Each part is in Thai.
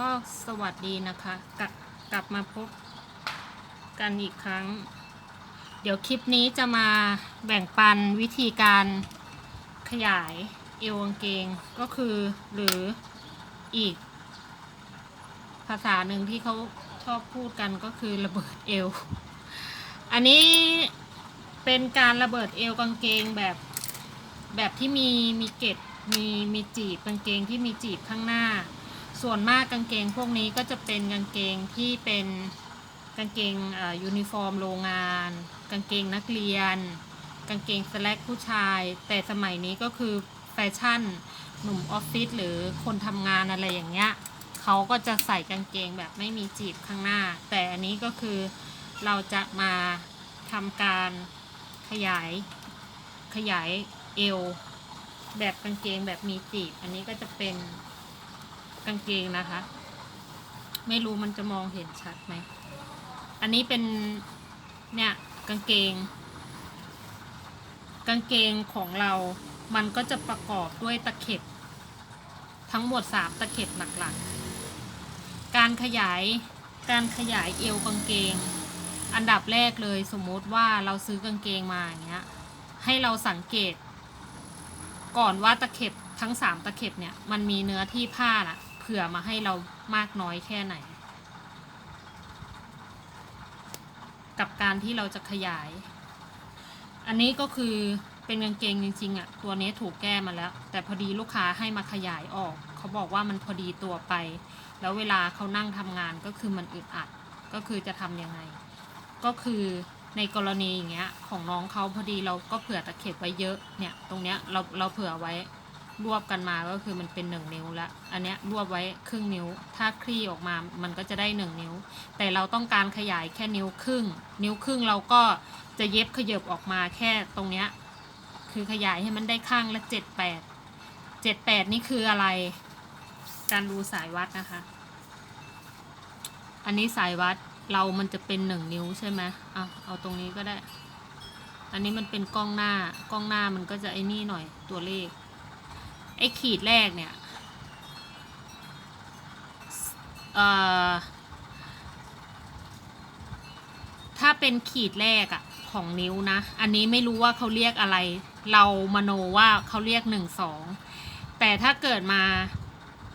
ก็สวัสดีนะคะกลับกลับมาพบกันอีกครั้ง เดี๋ยวคลิปนี้จะมาแบ่งปันวิธีการขยายเอวกางเกงก็คือหรืออีก ภาษาหนึ่งที่เขาชอบพูดกันก็คือระเบิดเอว อันนี้เป็นการระเบิดเอวกางเกงแบบแบบที่มีมีเกล็ดมีมีจีบกางเกงที่มีจีบข้างหน้า ส่วนมากกางเกงพวกนี้ก็จะเป็นกางเกงที่เป็นกางเกงยูนิฟอร์มโรงงาน กางเกงนักเรียน กางเกงสแลกผู้ชาย แต่สมัยนี้ก็คือแฟชั่นหนุ่มออฟฟิศหรือคนทำงานอะไรอย่างเงี้ยเขาก็จะใส่กางเกงแบบไม่มีจีบข้างหน้า แต่อันนี้ก็คือเราจะมาทำการขยายขยายเอวแบบกางเกงแบบมีจีบ อันนี้ก็จะเป็น กางเกงนะคะ ไม่รู้มันจะมองเห็นชัดไหม อันนี้เป็นเนี่ยกางเกง กางเกงของเรา มันก็จะประกอบด้วยตะเข็บ ทั้งหมดสามตะเข็บหลักๆ การขยายการขยายเอวกางเกง อันดับแรกเลยสมมติว่าเราซื้อกางเกงมาอย่างเงี้ย ให้เราสังเกต ก่อนว่าตะเข็บทั้งสามตะเข็บเนี่ยมันมีเนื้อที่ผ้าน่ะ เผื่อมาให้เรามากน้อยแค่ไหน กับการที่เราจะขยาย อันนี้ก็คือเป็นกางเกงจริงๆอะตัวนี้ถูกแก้มาแล้ว แต่พอดีลูกค้าให้มาขยายออก เขาบอกว่ามันพอดีตัวไป แล้วเวลาเขานั่งทำงานก็คือมันอึดอัดก็คือจะทำยังไง ก็คือในกรณีอย่างเงี้ยของน้องเขาพอดีเราก็เผื่อตะเข็บไว้เยอะเนี่ยตรงเนี้ยเราเราเผื่อไว้ รวบกันมาก็คือมันเป็นหนึ่งนิ้วแล้วอันเนี้ยรวบไว้ครึ่งนิ้ว ถ้าคลี่ออกมามันก็จะได้หนึ่งนิ้ว แต่เราต้องการขยายแค่นิ้วครึ่ง นิ้วครึ่งเราก็จะเย็บขยบออกมาแค่ตรงเนี้ยคือขยายให้มันได้ข้างละเจ็ดแปดเจ็ดแปดนี่คืออะไร การดูสายวัดนะคะ อันนี้สายวัดเรามันจะเป็นหนึ่งนิ้วใช่ไหมอะเอาตรงนี้ก็ได้ อันนี้มันเป็นกล้องหน้ากล้องหน้ามันก็จะไอ้นี่หน่อยตัวเลข ไอ้ขีดแรกเนี่ยเอ่อถ้าเป็นขีดแรกอะของนิ้วนะ อันนี้ไม่รู้ว่าเขาเรียกอะไร เรามโนว่าเขาเรียกหนึ่งสองแต่ถ้าเกิดมา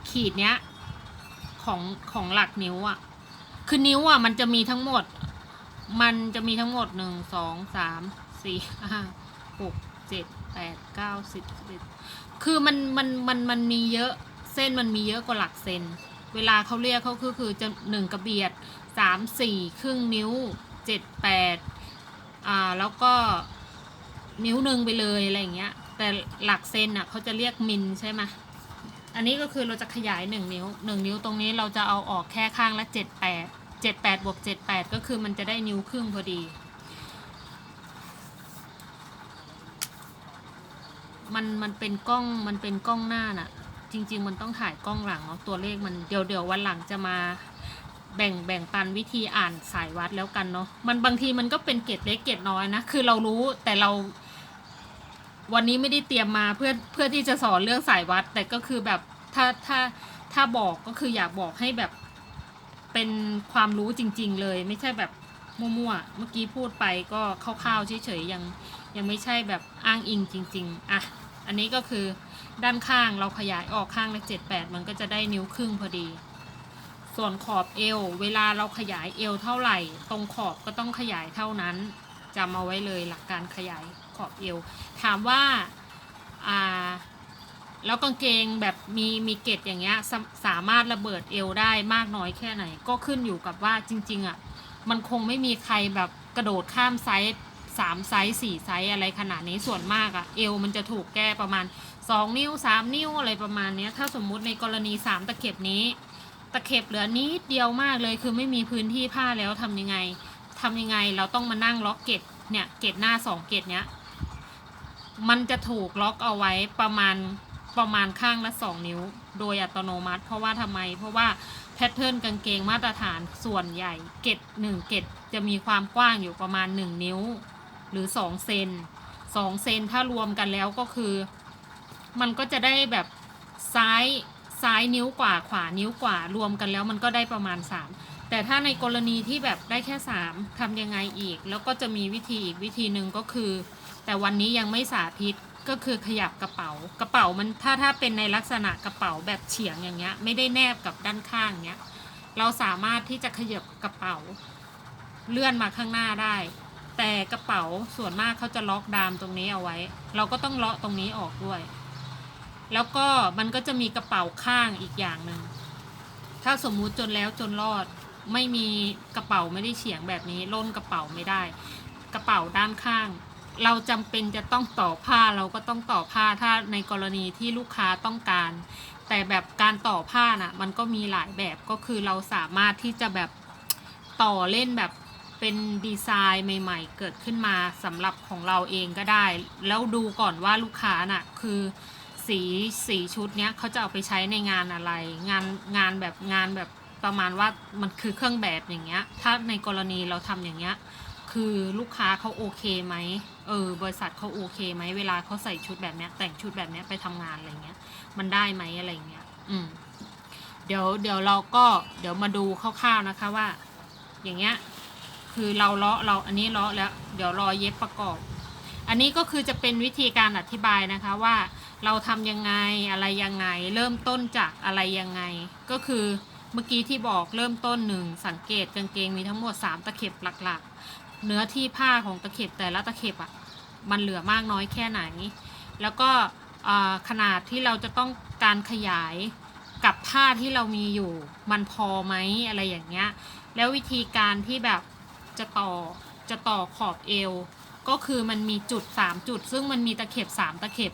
ขีดเนี้ยของของหลักนิ้วอะคือนิ้วอะมันจะมีทั้งหมด มันจะมีทั้งหมดหนึ่งสองสามสี่ห้าหก เจ็ดแปดเก้าสิบสิบเอ็ดคือมันมันมันมันมีเยอะเส้นมันมีเยอะกว่าหลักเซนเวลาเขาเรียกเขาคือคือจะหนึ่งกระเบียดสามสี่ครึ่งนิ้วเจ็ดแปดอ่าแล้วก็นิ้วหนึ่งไปเลยอะไรอย่างเงี้ย แต่หลักเซนอะเขาจะเรียกมิลใช่ไหมอันนี้ก็คือเราจะขยายหนึ่งนิ้วหนึ่งนิ้วตรงนี้เราจะเอาออกแค่ข้างละเจ็ดแปดเจ็ดแปดบวกเจ็ดแปดก็คือมันจะได้นิ้วครึ่งพอดี มันมันเป็นกล้องมันเป็นกล้องหน้าน่ะ จริง ๆ มันต้องถ่ายกล้องหลังเนาะตัวเลขมันเดี๋ยวเดี๋ยววันหลังจะมาแบ่งแบ่งปันวิธีอ่านสายวัดแล้วกันเนาะมันบางทีมันก็เป็นเกตเล็กเกตน้อยนะคือเรารู้แต่เรา วันนี้ไม่ได้เตรียมมาเพื่อเพื่อที่จะสอนเรื่องสายวัด แต่ก็คือแบบถ้าถ้าถ้าบอกก็คืออยากบอกให้แบบเป็นความรู้จริง ๆ เลย ไม่ใช่แบบมั่วๆเมื่อกี้พูดไปก็คร่าวๆเฉยๆยังยังไม่ใช่แบบอ้างอิงจริง ๆอะ อันนี้ก็คือด้านข้างเราขยายออกข้างละเจ็ดแปดมันก็จะได้นิ้วครึ่งพอดี ส่วนขอบเอว เวลาเราขยายเอวเท่าไหร่ ตรงขอบก็ต้องขยายเท่านั้นจำเอาไว้เลยหลักการขยายขอบเอว ถามว่าอ่าแล้วกางเกงแบบมีมีเกตอย่างเงี้ยสสามารถระเบิดเอวได้มากน้อยแค่ไหน ก็ขึ้นอยู่กับว่าจริง ๆอะมันคงไม่มีใครแบบกระโดดข้ามไซส์ สามไซส์สี่ไซส์อะไรขนาดนี้ส่วนมากอะเอวมันจะถูกแก้ประมาณสองนิ้วสามนิ้วอะไรประมาณนี้ถ้าสมมุติในกรณีสามตะเข็บนี้ ตะเข็บเหลือนิดเดียวมากเลย คือไม่มีพื้นที่ผ้าแล้วทำยังไงทำยังไงเราต้องมานั่งล็อกเกตเนี่ยเกตหน้าสองเกตเนี้ยมันจะถูกล็อกเอาไว้ประมาณประมาณข้างละสองนิ้ว โดยอัตโนมัติ เพราะว่าทำไม เพราะว่าแพทเทิร์นกางเกงมาตรฐานส่วนใหญ่ เกตหนึ่งเกตจะมีความกว้างอยู่ประมาณหนึ่งนิ้ว หรือสองเซนสองเซนถ้ารวมกันแล้วก็คือ มันก็จะได้แบบซ้ายซ้ายนิ้วกว่าขวานิ้วกว่ารวมกันแล้วมันก็ได้ประมาณ 3 แต่ถ้าในกรณีที่แบบได้แค่ 3ทำยังไงอีก แล้วก็จะมีวิธีอีกวิธีหนึ่งก็คือ แต่วันนี้ยังไม่สาธิตก็คือขยับกระเป๋ากระเป๋ามันถ้าถ้าเป็นในลักษณะกระเป๋าแบบเฉียงอย่างเงี้ยไม่ได้แนบกับด้านข้างเงี้ยเราสามารถที่จะขยับกระเป๋า เลื่อนมาข้างหน้าได้ แต่กระเป๋าส่วนมากเขาจะล็อกดามตรงนี้เอาไว้ เราก็ต้องเลาะตรงนี้ออกด้วย แล้วก็มันก็จะมีกระเป๋าข้างอีกอย่างหนึ่งถ้าสมมุติจนแล้วจนรอดไม่มีกระเป๋าไม่ได้เฉียงแบบนี้ล้นกระเป๋าไม่ได้ กระเป๋าด้านข้าง เราจำเป็นจะต้องต่อผ้าเราก็ต้องต่อผ้าถ้าในกรณีที่ลูกค้าต้องการ แต่แบบการต่อผ้าน่ะ มันก็มีหลายแบบก็คือเราสามารถที่จะแบบต่อเล่นแบบ เป็นดีไซน์ใหม่ ๆ เกิดขึ้นมาสำหรับของเราเองก็ได้ แล้วดูก่อนว่าลูกค้าน่ะคือสีสีชุดเนี้ยเขาจะเอาไปใช้ในงานอะไร งานงานแบบงานแบบประมาณว่ามันคือเครื่องแบบอย่างเงี้ย ถ้าในกรณีเราทำอย่างเงี้ย คือลูกค้าเขาโอเคไหมเออบริษัทเขาโอเคไหมเวลาเขาใส่ชุดแบบเนี้ย แต่งชุดแบบเนี้ยไปทำงานอะไรเงี้ย มันได้ไหมอะไรเงี้ย อืมเดี๋ยวเดี๋ยวเราก็เดี๋ยวมาดูคร่าวๆนะคะว่า อย่างเงี้ย คือเราเลาะเราอันนี้เลาะแล้ว เดี๋ยวรอเย็บประกอบ อันนี้ก็คือจะเป็นวิธีการอธิบายนะคะว่าเราทำยังไงอะไรยังไง เริ่มต้นจากอะไรยังไง ก็คือเมื่อกี้ที่บอกเริ่มต้นหนึ่งสังเกตกางเกงมีทั้งหมด 3 ตะเข็บหลักๆ เนื้อที่ผ้าของตะเข็บแต่ละตะเข็บอะมันเหลือมากน้อยแค่ไหน แล้วก็ขนาดที่เราจะต้องการขยายกับผ้าที่เรามีอยู่ มันพอไหมอะไรอย่างเงี้ย แล้ววิธีการที่แบบ จะต่อจะต่อขอบเอว ก็คือมันมีจุด 3 จุด ซึ่งมันมีตะเข็บ 3 ตะเข็บ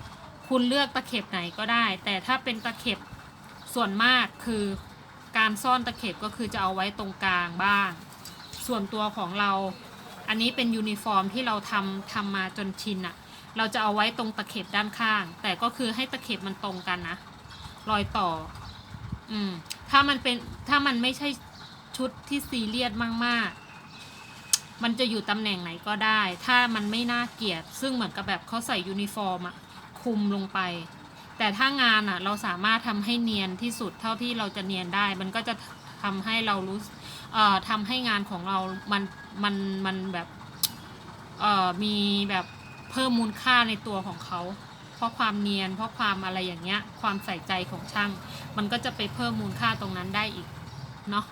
คุณเลือกตะเข็บไหนก็ได้ แต่ถ้าเป็นตะเข็บส่วนมากคือการซ่อนตะเข็บก็คือจะเอาไว้ตรงกลางบ้าง ส่วนตัวของเรา อันนี้เป็นยูนิฟอร์มที่เราทำทำมาจนชินอะเราจะเอาไว้ตรงตะเข็บด้านข้าง แต่ก็คือให้ตะเข็บมันตรงกันนะรอยต่อ อืม ถ้ามันเป็นถ้ามันไม่ใช่ชุดที่ซีเรียสมาก ๆ มันจะอยู่ตำแหน่งไหนก็ได้ ถ้ามันไม่น่าเกลียด ซึ่งเหมือนกับแบบเขาใส่ยูนิฟอร์มอะคุมลงไป แต่ถ้างานอะเราสามารถทำให้เนียนที่สุดเท่าที่เราจะเนียนได้ มันก็จะทำให้เรารู้เอ่อทำให้งานของเรา มัน มัน มันแบบเอ่อมีแบบเพิ่มมูลค่าในตัวของเขา เพราะความเนียน เพราะความอะไรอย่างเงี้ย ความใส่ใจของช่าง มันก็จะไปเพิ่มมูลค่าตรงนั้นได้อีก เนาะ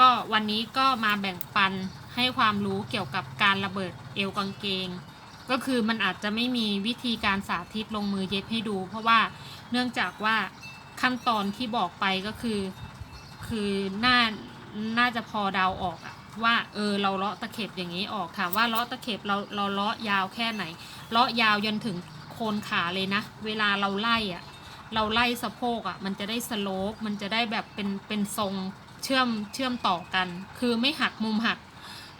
ก็วันนี้ก็มาแบ่งปัน ให้ความรู้เกี่ยวกับการระเบิดเอวกางเกง ก็คือมันอาจจะไม่มีวิธีการสาธิตลงมือเย็บให้ดู เพราะว่าเนื่องจากว่าขั้นตอนที่บอกไปก็คือ คือน่าน่าจะพอเดาออกอะว่าเออเราเลาะตะเข็บอย่างนี้ออกถามว่าเลาะตะเข็บเราเราเลาะยาวแค่ไหนเลาะยาวจนถึงโคนขาเลยนะ เวลาเราไล่อะเราไล่สะโพกอะมันจะได้สโลปมันจะได้แบบเป็นเป็นทรงเชื่อมเชื่อมต่อกัน คือไม่หักมุมหัก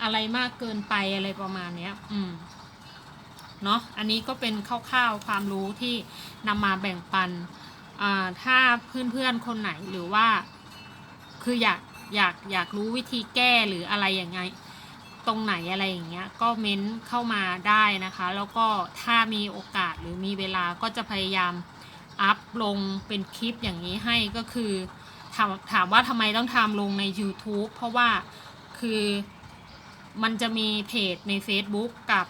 อะไรมากเกินไปอะไรประมาณเนี้ย อืมเนาะอันนี้ก็เป็นคร่าวๆความรู้ที่นำมาแบ่งปันอ่าถ้าเพื่อนๆคนไหนหรือว่า คืออยากอยากอยากรู้วิธีแก้หรืออะไรอย่างไง ตรงไหนอะไรอย่างเงี้ย ก็เม้นเข้ามาได้นะคะ แล้วก็ถ้ามีโอกาสหรือมีเวลาก็จะพยายามอัพลงเป็นคลิปอย่างนี้ให้ก็คือถามถามว่าทำไมต้องทำลงใน YouTube เพราะว่าคือ มันจะมีเพจใน Facebook กับ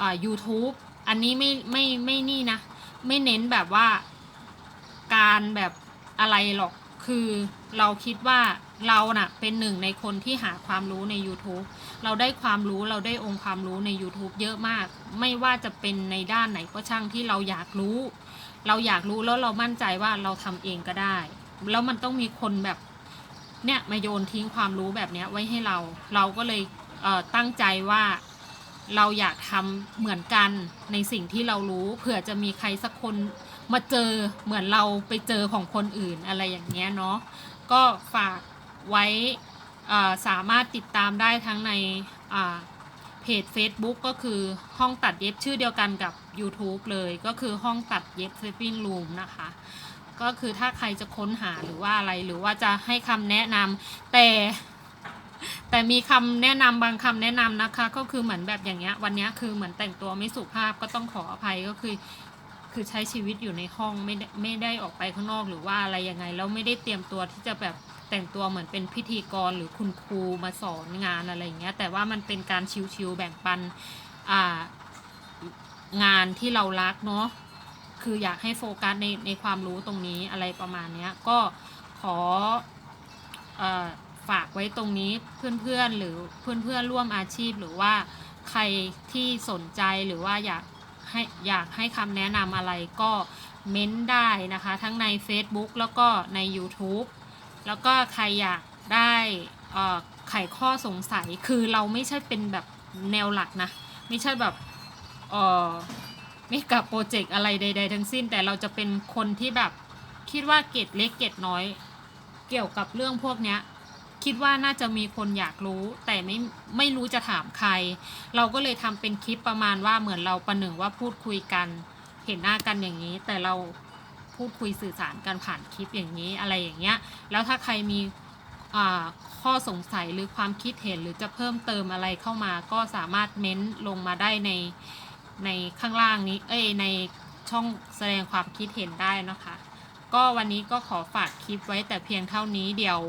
อ่า YouTube อันนี้ไม่ไม่ไม่นี่นะ ไม่เน้นแบบว่าการแบบอะไรหรอก คือเราคิดว่าเราน่ะเป็นหนึ่งในคนที่หาความรู้ใน YouTube เราได้ความรู้เราได้องค์ความรู้ใน YouTube เยอะมาก ไม่ว่าจะเป็นในด้านไหนก็ช่างที่เราอยากรู้ เราอยากรู้แล้วเรามั่นใจว่าเราทำเองก็ได้ แล้วมันต้องมีคนแบบเนี่ยมาโยนทิ้งความรู้แบบเนี้ยไว้ให้เรา เราก็เลย ตั้งใจว่าเราอยากทำเหมือนกันในสิ่งที่เรารู้เผื่อจะมีใครสักคนมาเจอเหมือนเราไปเจอของคนอื่นอะไรอย่างเงี้ยเนาะก็ฝากไว้สามารถติดตามได้ทั้งในเพจ Facebook ก็คือห้องตัดเย็บชื่อเดียวกันกับ YouTube เลยก็คือห้องตัดเย็บ f ฟ p ิ n g Room นะคะ ก็คือถ้าใครจะค้นหาหรือว่าอะไรหรือว่าจะให้คำแนะนำแต่ แต่มีคำแนะนำบางคำแนะนำนะคะ ก็คือเหมือนแบบอย่างเงี้ย วันนี้คือเหมือนแต่งตัวไม่สุภาพก็ต้องขออภัยก็คือ คือใช้ชีวิตอยู่ในห้องไม่ได้ไม่ได้ออกไปข้างนอกหรือว่าอะไรยังไงแล้วไม่ได้เตรียมตัวที่จะแบบแต่งตัวเหมือนเป็นพิธีกรหรือคุณครูมาสอนงานอะไรอย่างเงี้ย แต่ว่ามันเป็นการชิวๆแบ่งปันอ่างานที่เรารักเนาะคืออยากให้โฟกัสในในความรู้ตรงนี้อะไรประมาณเนี้ยก็ขออ่อ ฝากไว้ตรงนี้เพื่อนๆหรือเพื่อนๆร่วมอาชีพหรือว่าใครที่สนใจหรือว่าอยากให้อยากให้คำแนะนำอะไรก็เม้นได้นะคะ ทั้งใน Facebook แล้วก็ใน YouTube แล้วก็ใครอยากได้ไขข้อสงสัยคือเราไม่ใช่เป็นแบบแนวหลักนะ ไม่ใช่แบบเอ่อไม่กับโปรเจกต์อะไรใด ๆ ทั้งสิ้น แต่เราจะเป็นคนที่แบบคิดว่าเกรดเล็กเกรดน้อย เกี่ยวกับเรื่องพวกเนี้ย คิดว่าน่าจะมีคนอยากรู้ แต่ไม่ไม่รู้จะถามใคร เราก็เลยทำเป็นคลิปประมาณว่าเหมือนเราประหนึ่งว่าพูดคุยกัน เห็นหน้ากันอย่างนี้ แต่เราพูดคุยสื่อสารกันผ่านคลิปอย่างนี้อะไรอย่างเงี้ย แล้วถ้าใครมีข้อสงสัยหรือความคิดเห็นหรือจะเพิ่มเติมอะไรเข้ามา ก็สามารถเม้นลงมาได้ในในข้างล่างนี้ เอ้ยในช่องแสดงความคิดเห็นได้นะคะ ก็วันนี้ก็ขอฝากคลิปไว้แต่เพียงเท่านี้เดี๋ยว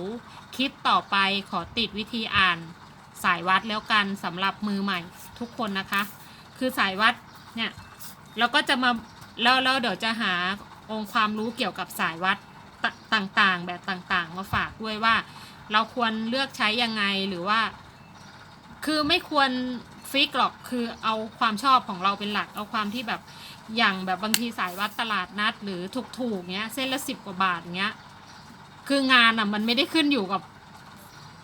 คลิปต่อไปขอติดวิธีอ่าน สายวัดแล้วกันสำหรับมือใหม่ทุกคนนะคะ คือสายวัดเนี่ยเราก็จะมาแล้วแล้วเดี๋ยวจะหาองค์ความรู้เกี่ยวกับสายวัดตต่างๆ แบบต่างๆ มาฝากด้วยว่า เราควรเลือกใช้ยังไงหรือว่า คือไม่ควรฟิกหรอกคือเอาความชอบของเราเป็นหลักเอาความที่แบบ อย่างแบบบางทีสายวัดตลาดนัด หรือถูกๆเงี้ย เส้นละสิบกว่าบาทเงี้ย คืองานอะมันไม่ได้ขึ้นอยู่กับ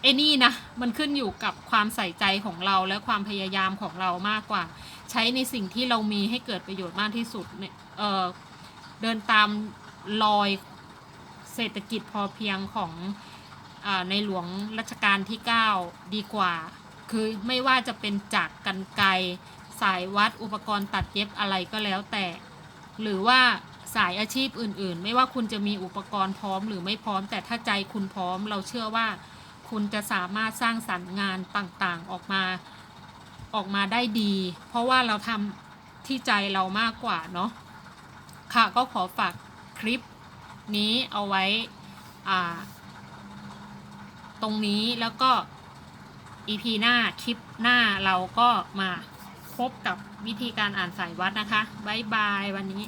ไอ้นี่นะ มันขึ้นอยู่กับความใส่ใจของเราและความพยายามของเรามากกว่า ใช้ในสิ่งที่เรามีให้เกิดประโยชน์มากที่สุดเนี่ยเออเดินตามรอยเศรษฐกิจพอเพียงของอในหลวงรัชกาลที่ 9 ดีกว่า คือไม่ว่าจะเป็นจักกันไกร สายวัดอุปกรณ์ตัดเย็บอะไรก็แล้วแต่ หรือว่าสายอาชีพอื่นๆ ไม่ว่าคุณจะมีอุปกรณ์พร้อมหรือไม่พร้อม แต่ถ้าใจคุณพร้อม เราเชื่อว่า คุณจะสามารถสร้างสรรค์งานต่างๆออกมาออกมาได้ดี เพราะว่าเราทำที่ใจเรามากกว่าเนาะค่ะก็ขอฝากคลิปนี้เอาไว้ อ่า ตรงนี้แล้วก็ EP หน้าคลิปหน้าเราก็มา พบกับวิธีการอ่านสายวัดนะคะบ๊ายบายวันนี้